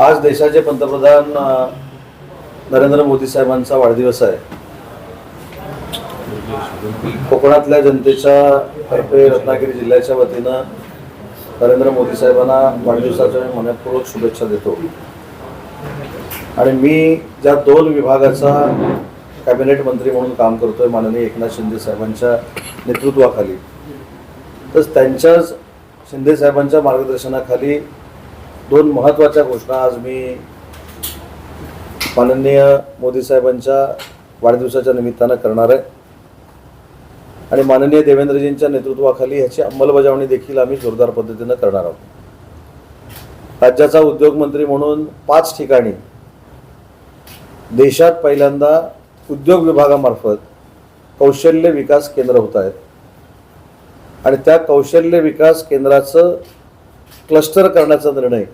आज देशाचे पंतप्रधान नरेंद्र मोदी साहेबांचा वाढदिवस आहे. कोकणातल्या जनतेच्या तर्फे रत्नागिरी जिल्ह्याच्या वतीनं नरेंद्र मोदी साहेबांना वाढदिवसाच्या मनपूर्वक शुभेच्छा देतो. आणि मी ज्या दोन विभागाचा कॅबिनेट मंत्री म्हणून काम करतोय माननीय एकनाथ शिंदे साहेबांच्या नेतृत्वाखाली तर त्यांच्याच शिंदे साहेबांच्या मार्गदर्शनाखाली दोन महत्त्वाच्या घोषणा आज मी माननीय मोदी साहेबांच्या वाढदिवसाच्या निमित्तानं करणार आहे. आणि माननीय देवेंद्रजींच्या नेतृत्वाखाली ह्याची अंमलबजावणी देखील आम्ही जोरदार पद्धतीनं करणार आहोत. राज्याचा उद्योगमंत्री म्हणून पाच ठिकाणी देशात पहिल्यांदा उद्योग विभागामार्फत कौशल्य विकास केंद्र होत आहेत. आणि त्या कौशल्य विकास केंद्राचं क्लस्टर करण्याचा निर्णय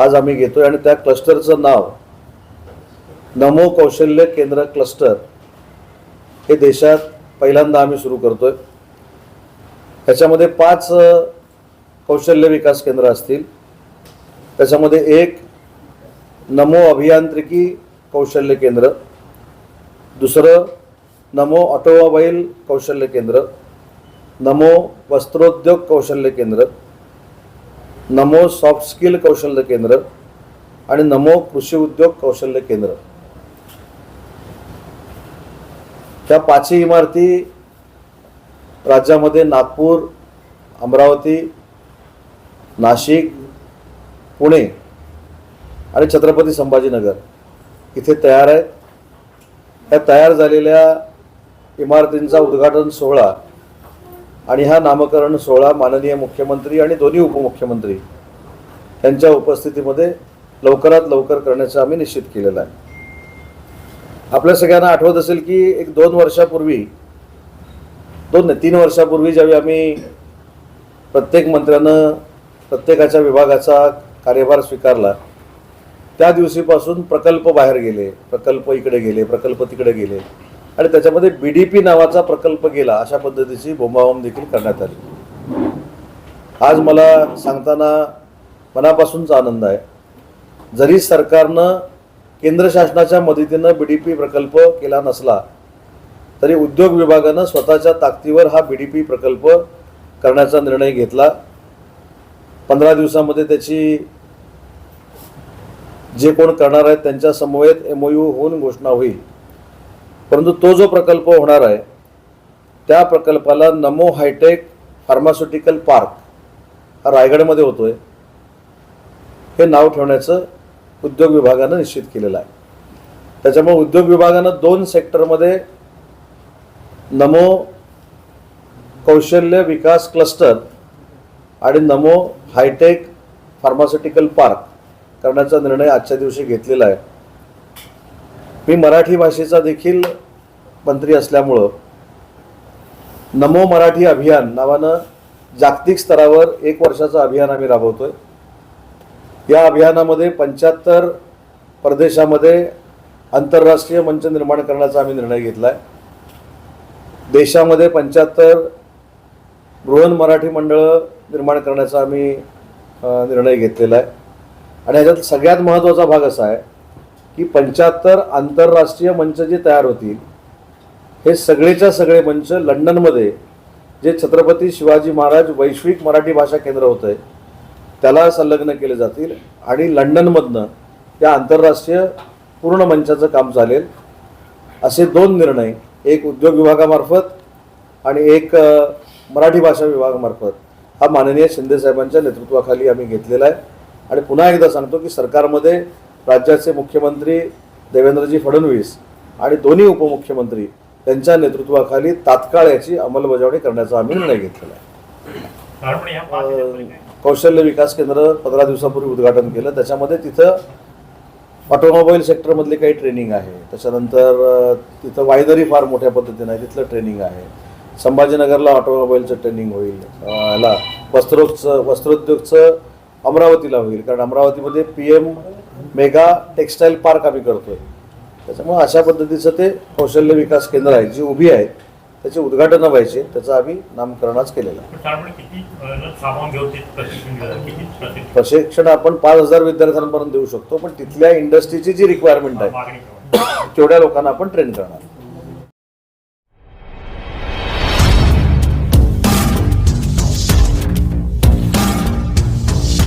आज आम्ही घेतोय आणि त्या क्लस्टरचं नाव नमो कौशल्य केंद्र क्लस्टर हे देशात पहिल्यांदा आम्ही सुरू करतोय. त्याच्यामध्ये पाच कौशल्य विकास केंद्र असतील. त्याच्यामध्ये एक नमो अभियांत्रिकी कौशल्य केंद्र दुसरं नमो ऑटोमोबाईल कौशल्य केंद्र नमो वस्त्रोद्योग कौशल्य केंद्र नमो सॉफ्ट स्किल कौशल्य केंद्र आणि नमो कृषी उद्योग कौशल्य केंद्र. त्या पाचही इमारती राज्यामध्ये नागपूर अमरावती नाशिक पुणे आणि छत्रपती संभाजीनगर इथे तयार आहेत. या तयार झालेल्या इमारतींचा उद्घाटन सोहळा आणि हा नामकरण सोहळा माननीय मुख्यमंत्री आणि दोन्ही उपमुख्यमंत्री यांच्या उपस्थितीमध्ये लवकरात लवकर करण्याचं आम्ही निश्चित केलेलं आहे. आपल्या सगळ्यांना आठवत असेल की एक दोन वर्षापूर्वी दोन नाही तीन वर्षापूर्वी ज्यावेळी आम्ही प्रत्येक मंत्र्यानं प्रत्येकाच्या विभागाचा कार्यभार स्वीकारला त्या दिवशीपासून प्रकल्प बाहेर गेले प्रकल्प इकडे गेले प्रकल्प तिकडे गेले. आणि त्याच्यामध्ये बी डी पी नावाचा प्रकल्प गेला अशा पद्धतीची बोंबाबोंब देखील करण्यात आली. आज मला सांगताना मनापासूनचा आनंद आहे. जरी सरकारनं केंद्र शासनाच्या मदतीनं बी डी पी प्रकल्प केला नसला तरी उद्योग विभागानं स्वतःच्या ताकदीवर हा बी डी पी प्रकल्प करण्याचा निर्णय घेतला. पंधरा दिवसामध्ये त्याची जे कोण करणार आहेत त्यांच्या समवेत एम यू होऊन घोषणा होईल. परंतु तो जो प्रकल्प होणार आहे त्या प्रकल्पाला नमो हायटेक फार्मास्युटिकल पार्क हा रायगडमध्ये होतो आहे हे नाव ठेवण्याचं उद्योग विभागानं निश्चित केलेलं आहे. त्याच्यामुळे उद्योग विभागानं दोन सेक्टरमध्ये नमो कौशल्य विकास क्लस्टर आणि नमो हायटेक फार्मास्युटिकल पार्क करण्याचा निर्णय आजच्या दिवशी घेतलेला आहे. मी मराठी भाषेचा देखील मंत्री असल्यामुळं नमो मराठी अभियान नावानं जागतिक स्तरावर एक वर्षाचं अभियान आम्ही राबवतो आहे या अभियानामध्ये पंच्याहत्तर प्रदेशामध्ये आंतरराष्ट्रीय मंच निर्माण करण्याचा आम्ही निर्णय घेतला आहे देशामध्ये पंच्याहत्तर बृहन मराठी मंडळं निर्माण करण्याचा आम्ही निर्णय घेतलेला आहे. आणि ह्याच्यात सगळ्यात महत्त्वाचा भाग असा आहे की पंच्याहत्तर आंतरराष्ट्रीय मंच जे तयार होतील हे सगळेच्या सगळे मंच लंडनमध्ये जे छत्रपती शिवाजी महाराज वैश्विक मराठी भाषा केंद्र होतं आहे त्याला संलग्न केले जातील आणि लंडनमधनं या आंतरराष्ट्रीय पूर्ण मंचाचं काम चालेल. असे दोन निर्णय एक उद्योग विभागामार्फत आणि एक मराठी भाषा विभागामार्फत. हा माननीय शिंदे साहेबांच्या नेतृत्वाखाली आम्ही घेतलेला आहे. आणि पुन्हा एकदा सांगतो की सरकारमध्ये राज्याचे मुख्यमंत्री देवेंद्रजी फडणवीस आणि दोन्ही उपमुख्यमंत्री यांच्या नेतृत्वाखाली तात्काळ याची अंमलबजावणी करण्याचा आम्ही निर्णय घेतलेला आहे? कौशल्य विकास केंद्र पंधरा दिवसापूर्वी उद्घाटन केलं. त्याच्यामध्ये तिथं ऑटोमोबाईल सेक्टरमधली काही ट्रेनिंग आहे. त्याच्यानंतर तिथं वायदरी फार मोठ्या पद्धतीनं आहे. तिथलं ट्रेनिंग आहे. संभाजीनगरला ऑटोमोबाईलचं ट्रेनिंग होईल. अ, याला वस्त्रोगचं वस्त्रोद्योगचं अमरावतीला होईल. कारण अमरावतीमध्ये P M mega textile park आम्ही करतोय. त्याच्यामुळे अशा पद्धतीचं ते कौशल्य विकास केंद्र आहे जी उभी आहे त्याचे उद्घाटनं व्हायचे त्याचं आम्ही नामकरणाच केलेलं प्रशिक्षण आपण पाच हजार विद्यार्थ्यांपर्यंत देऊ शकतो पण तिथल्या इंडस्ट्रीची जी रिक्वायरमेंट आहे. तेवढ्या लोकांना आपण ट्रेन करणार.